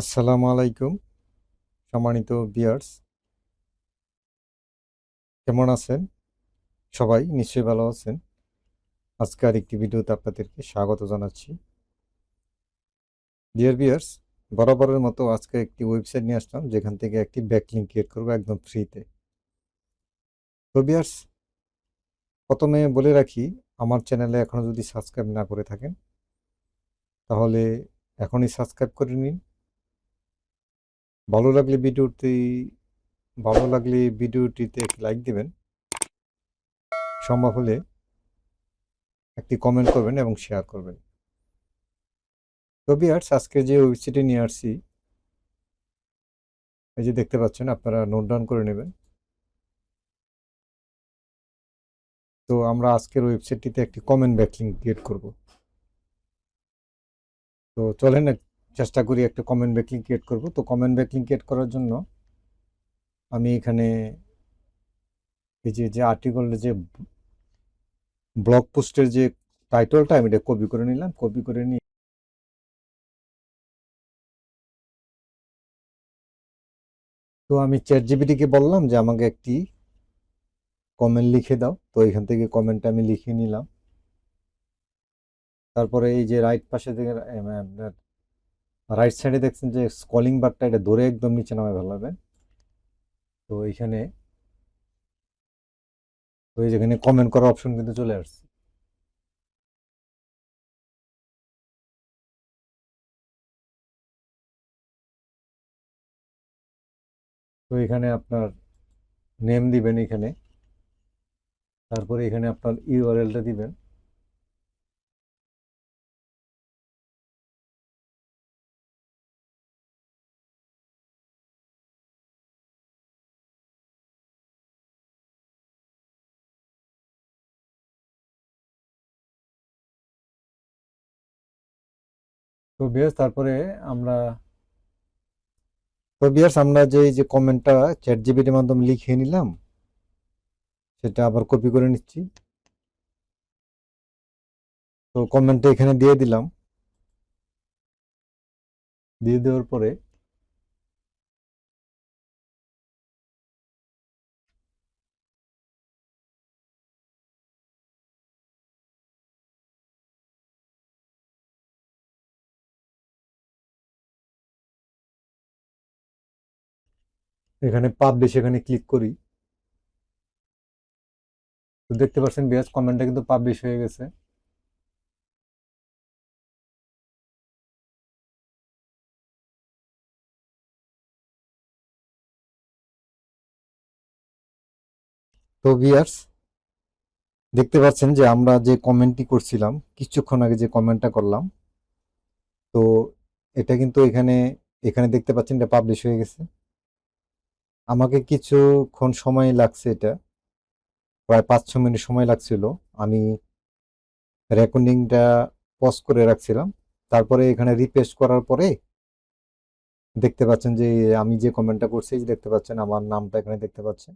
আসসালামু আলাইকুম, সম্মানিত বিয়ার্স কেমন আছেন? সবাই নিশ্চয়ই ভালো আছেন। আজকে আর একটি ভিডিওতে আপনাদেরকে স্বাগত জানাচ্ছি। ডিয়ার বিয়ার্স বরাবরের মতো আজকে একটি ওয়েবসাইট নিয়ে আসলাম, যেখান থেকে একটি ব্যাকলিঙ্ক ক্রিয়েট করব একদম ফ্রিতে তো বিয়ার্স প্রথমে বলে রাখি, আমার চ্যানেলে এখনও যদি সাবস্ক্রাইব না করে থাকেন, তাহলে এখনই সাবস্ক্রাইব করে নিন। ভালো লাগলে ভিডিওটি, ভালো লাগলে ভিডিওটিতে একটি লাইক দিবেন। সম্ভব হলে একটি কমেন্ট করবেন এবং শেয়ার করবেন। তো বিয়ার্স আজকে যে ওয়েবসাইটে নিয়ে আসছি, এই যে দেখতে পাচ্ছেন, আপনারা নোট ডাউন করে নেবেন। তো আমরা আজকের ওয়েবসাইটটিতে একটি কমেন্ট ব্যাকলিং ক্রিয়েট করব। তো চলেন এক- চেষ্টা করি একটা কমেন্ট ব্যাকলিং ক্রিয়েট করব। তো কমেন্ট ব্যাকলিং ক্রিয়েট করার জন্য আমি এখানে এই যে যে আর্টিকেলের যে ব্লগ পোস্টের যে টাইটলটা আমি এটা কপি করে নিলাম। কপি করে নিয়ে তো আমি চ্যাট জিপিটিকে বললাম যে, আমাকে একটি কমেন্ট লিখে দাও। তো এখান থেকে কমেন্টটা আমি লিখে নিলাম। তারপরে এই যে রাইট পাশে থেকে আপনার রাইট সাইডে দেখছেন যে স্কলিং বারটা এটা ধরে একদম নিচে নামে ফেলাবেন তো এইখানে তো এই যেখানে কমেন্ট করার অপশন কিন্তু চলে আসছে। তো এখানে আপনার নেম দিবেন এখানে। তারপরে এখানে আপনার ইউআরএলটা দিবেন। তো বিয়ার্স তারপরে আমরা তো বিয়ার্স আমরা যে যে কমেন্টটা চ্যাট জিবির মাধ্যমে লিখে নিলাম, সেটা আবার কপি করে নিচ্ছি। তো কমেন্টটা এখানে দিয়ে দিলাম। দিয়ে দেওয়ার পরে এখানে পাবলিশ এখানে ক্লিক করি। তো দেখতে পাচ্ছেন বিয়ার্স কমেন্টটা কিন্তু পাবলিশ হয়ে গেছে। তো ভিয়ার্স দেখতে পাচ্ছেন যে আমরা যে কমেন্টটি করছিলাম, কিছুক্ষণ আগে যে কমেন্টটা করলাম, তো এটা কিন্তু এখানে এখানে দেখতে পাচ্ছেন এটা পাবলিশ হয়ে গেছে। আমাকে কিছুক্ষণ সময় লাগছে এটা। প্রায় পাঁচ ছ মিনিট সময় লাগছিল। আমি রেকর্ডিংটা পজ করে রাখছিলাম। তারপরে এখানে রিপেস্ট করার পরে দেখতে পাচ্ছেন যে, আমি যে কমেন্টটা করছি দেখতে পাচ্ছেন আমার নামটা এখানে দেখতে পাচ্ছেন।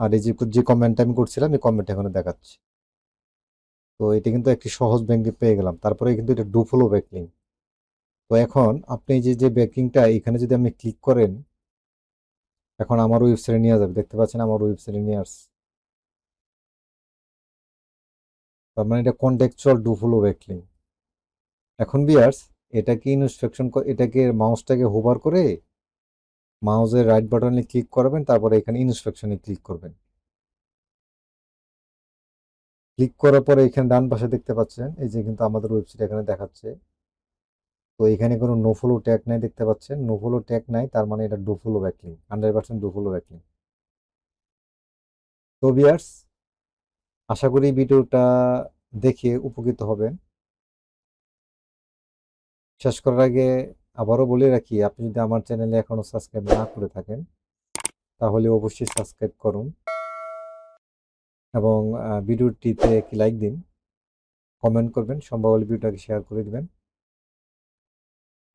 আর এই যে যে কমেন্টটা আমি করছিলাম, এই কমেন্ট এখানে দেখাচ্ছে। তো এটা কিন্তু একটি সহজ ব্যাংকে পেয়ে গেলাম। তারপরে কিন্তু এটা ডুফলো ব্যাকলিং তো এখন আপনি যে যে ব্যাকিংটা এখানে যদি আপনি ক্লিক করেন এখন আমার ওয়েবসাইটে নিয়ে যাবে, দেখতে পাচ্ছেন আমার ওয়েবসাইটে নিয়ে আসছে। তার মানে এটা কন্টেকচুয়াল ডুফলো ব্যাকলিং এখন বিয়ার্স এটাকে ইনস্ট্রাকশন এটাকে মাউসটাকে হোভার করে মাউসের রাইট বাটনে ক্লিক করবেন, তারপরে এখানে ইনস্ট্রাকশনে ক্লিক করবেন। ক্লিক করার পরে এখানে ডান পাশে দেখতে পাচ্ছেন, এই যে কিন্তু আমাদের ওয়েবসাইট এখানে দেখাচ্ছে। তো এখানে কোনো নোফলো ট্যাগ নাই দেখতে পাচ্ছেন। নো ফলো ট্যাগ নাই, তার মানে এটা ডুফলো ব্যাকলিং হান্ড্রেড পার্সেন্ট ডুফলো ব্যাকলিং তো বিয়ার্স আশা করি ভিডিওটা দেখে উপকৃত হবেন। শেষ করার আগে আবারও বলে রাখি, আপনি যদি আমার চ্যানেলে এখনও সাবস্ক্রাইব না করে থাকেন, তাহলে অবশ্যই সাবস্ক্রাইব করুন এবং ভিডিওটিতে একটি লাইক দিন কমেন্ট করবেন সম্ভব হলে ভিডিওটাকে শেয়ার করে দিবেন।